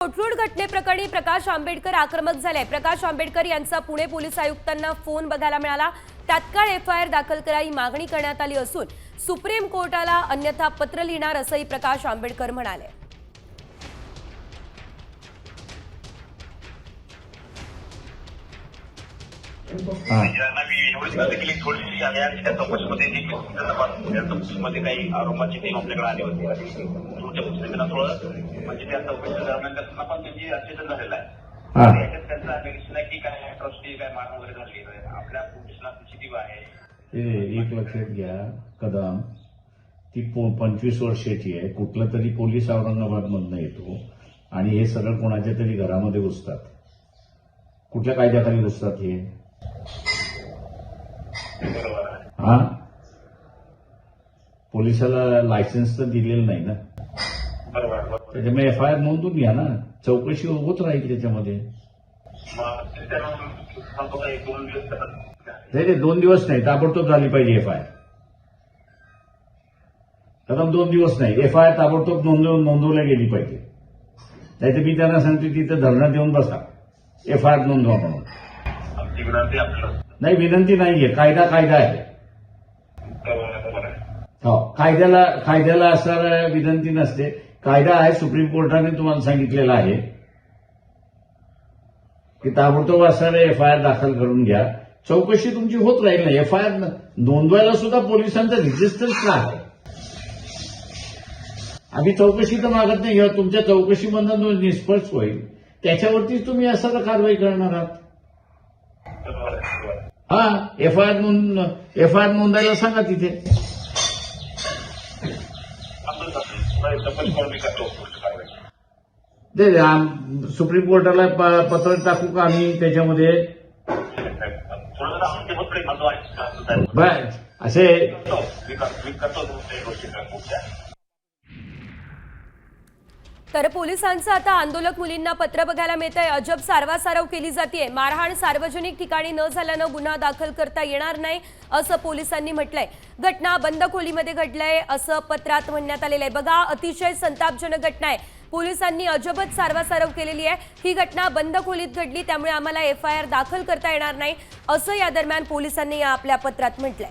कोथरूड घटनेप्रकरणी प्रकाश आंबेडकर आक्रमक झाले. प्रकाश आंबेडकर यांचा पुणे पोलीस आयुक्तांना फोन बघायला मिळाला. तात्काळ एफ आय आर दाखल करा ही मागणी करण्यात आली असून सुप्रीम कोर्टाला अन्यथा पत्र लिहिणार असंही प्रकाश आंबेडकर म्हणाले. चौकशीमध्ये जी तपास त्या चौकशीमध्ये काही आरोपाची ते आपल्याकडे आले होते. आणि तुमच्या पुस्तकांना थोडं म्हणजे त्या चौकशी दरम्यान त्यांना पण त्यांची अचेतन झालेलं आहे. आणि याच्यात त्यांचं अलिगेशन आहे की काय अट्रॉसिटी काय मार वगैरे झाली आहे. आपल्या पोलिसला सीसीटीव्ही आहे. ते एक लक्षात घ्या. कदम. ती पंचवीस वर्षाची आहे. कुठला तरी पोलीस औरंगाबाद मधनं येतो. आणि हे सगळं कोणाच्या तरी घरामध्ये घुसतात. कुठल्या कायद्याखाली घुसतात हे? हा? पोलिसाला लायसन्स तर दिलेलं नाही ना? त्याच्यामुळे एफ आय आर नोंदून घ्या ना. चौकशी होत राहील त्याच्यामध्ये. दोन दिवस नाही ते दोन दिवस नाही. ताबडतोब झाली पाहिजे एफ आय आर कदम दोन दिवस नाही. एफ आय आर ताबडतोब नोंदवून नोंदवल्या गेली पाहिजे. नाही तर मी त्यांना सांगते तिथं धरणं देऊन बसा. एफ आय आर नोंदवा म्हणून. आमची विनंती आपल्याला नाही विनंती नाहीये. कायदा कायदा आहे. हो कायद्याला कायद्याला असणार विनंती नसते. कायदा आहे सुप्रीम कोर्टाने तुम्हाला सांगितलेला आहे. की ताबडतोब असणारे एफ आय आर दाखल करून घ्या. चौकशी तुमची होत राहील ना. एफ आय आर नोंदवायला सुद्धा पोलिसांचा रजिस्टर्स का आहे. आम्ही चौकशी तर मागत नाही. किंवा तुमच्या चौकशीमधनं जो निष्पक्ष होईल. त्याच्यावरतीच तुम्ही असं कारवाई करणार आहात बरोबर आहे, बरोबर आहे. हा एफ आय आर नोंद एफ आय आर नोंदायला सांगा तिथे. आपण सुप्रीम कोर्टाला पत्र टाकू का आम्ही त्याच्यामध्ये? थोडं जरा आमचे असे करतो. मी कर- मी करतो तुमच्या गोष्टी पुढच्या तर पोलिसांचं आता आंदोलक मुलींना पत्र बघायला मिळत आहे अजब सारवासारव केली जाते मारहाण सार्वजनिक ठिकाणी न झाल्यानं गुन्हा दाखल करता येणार नाही असं पोलिसांनी म्हटलंय. घटना बंद खोलीमध्ये घडलंय असं पत्रात म्हणण्यात आलेलं आहे. बघा अतिशय संतापजनक घटना आहे. पोलिसांनी अजबच सारवासारव केलेली आहे. ही घटना बंद खोलीत घडली त्यामुळे आम्हाला एफ आय आर दाखल करता येणार नाही असं या दरम्यान पोलिसांनी या आपल्या पत्रात म्हटलंय.